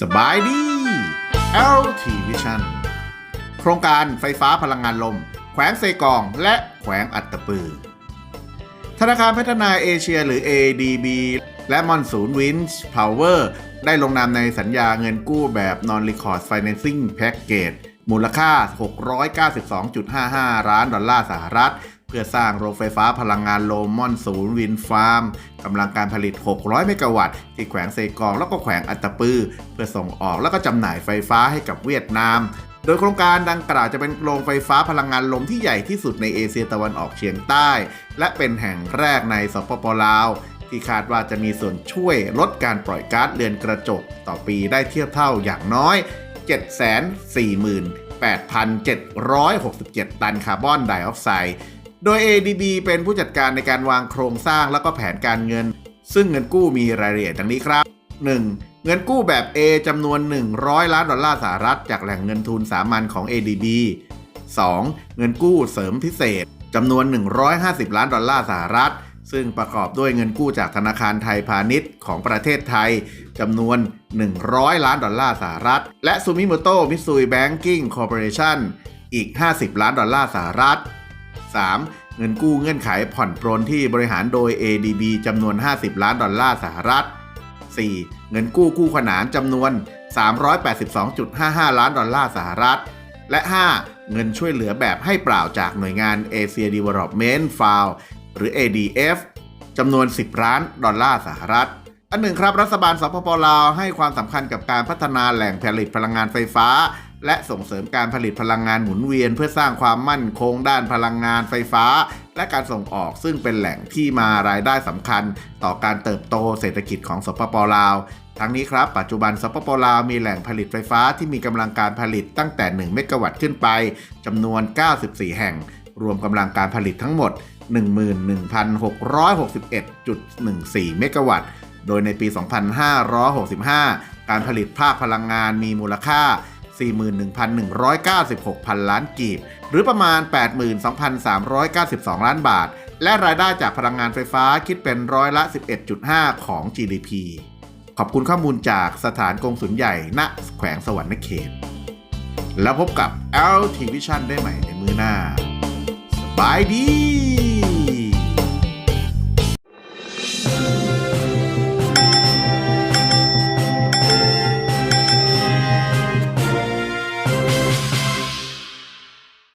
สบายดี LT Vision โครงการไฟฟ้าพลังงานลม แขวงเซกอง และแขวงอัตตปือ ธนาคารพัฒนาเอเชียหรือ ADB และมอนสูนวินช์พาวเวอร์ได้ลงนามในสัญญาเงินกู้แบบ Non-Recourse Financing Package มูลค่า 692.55 ล้านดอลลาร์สหรัฐ เพื่อสร้างโรงไฟฟ้าพลังงานลมมอนสูนวินฟาร์มกำลังการผลิต 600 เมกะวัตต์ที่แขวงเซกองแล้วก็แขวงอัตตปือ เพื่อส่งออกแล้วก็จำหน่ายไฟฟ้าให้กับเวียดนาม โดยโครงการดังกล่าวจะเป็นโรงไฟฟ้าพลังงานลมที่ใหญ่ที่สุดในเอเชียตะวันออกเฉียงใต้ และเป็นแห่งแรกในสปปลาวที่คาดว่าจะมีส่วนช่วยลดการปล่อยก๊าซเรือนกระจกต่อปีได้เทียบเท่าอย่างน้อย 748,767 ตันคาร์บอนไดออกไซด์ โดย ADB เป็นผู้จัดการในการวางโครงสร้างแล้วก็แผนการเงิน ซึ่งเงินกู้มีรายละเอียดดังนี้ครับ 1. เงินกู้แบบ A จำนวน 100 ล้านดอลลาร์สหรัฐ จากแหล่งเงินทุนสามัญของ ADB 2. เงินกู้เสริมพิเศษจำนวน 150 ล้านดอลลาร์สหรัฐ ซึ่งประกอบด้วยเงินกู้จากธนาคารไทยพาณิชย์ของประเทศไทยจำนวน 100 ล้านดอลลาร์สหรัฐ และซูมิโมโตมิซุยแบงกิ้งคอร์ปอเรชั่นอีก 50 ล้านดอลลาร์สหรัฐ 3. เงินกู้เงื่อนไขผ่อนปรนที่บริหารโดย ADB จำนวน 50 ล้านดอลลาร์สหรัฐ 4. เงินกู้คู่ขนานจำนวน 382.55 ล้านดอลลาร์สหรัฐ และ 5. เงินช่วยเหลือแบบให้เปล่าจากหน่วยงาน Asia Development Fund หรือ ADF จำนวน 10 ล้านดอลลาร์สหรัฐ อันหนึ่งครับ รัฐบาลสปปลาวให้ความสำคัญกับการพัฒนาแหล่งผลิตพลังงานไฟฟ้า และส่งเสริมการผลิตพลังงานหมุนเวียน เพื่อสร้างความมั่นคงด้านพลังงานไฟฟ้า และการส่งออกซึ่งเป็นแหล่งที่มารายได้สำคัญ ต่อการเติบโตเศรษฐกิจของสปปลาวทั้งนี้ครับ ปัจจุบันสปปลาวมีแหล่งผลิตไฟฟ้าที่มีกำลังการผลิตตั้งแต่ 1 เมกะวัตต์ขึ้นไปจำนวน 94 แห่ง รวมกำลังการผลิตทั้งหมด 11,661.14 เมกะวัตต์ โดยในปี 2565 การผลิตภาคพลังงานมีมูลค่า 41,196 พันล้านกีบ หรือประมาณ 82,392 ล้านบาท และรายได้จากพลังงานไฟฟ้าคิดเป็นร้อยละ 11.5 ของ GDP ขอบคุณข้อมูลจากสถานกงสุลใหญ่ ณ แขวงสวรรณเขต แล้วพบกับ LT Vision ได้ใหม่ในมือหน้า บายดี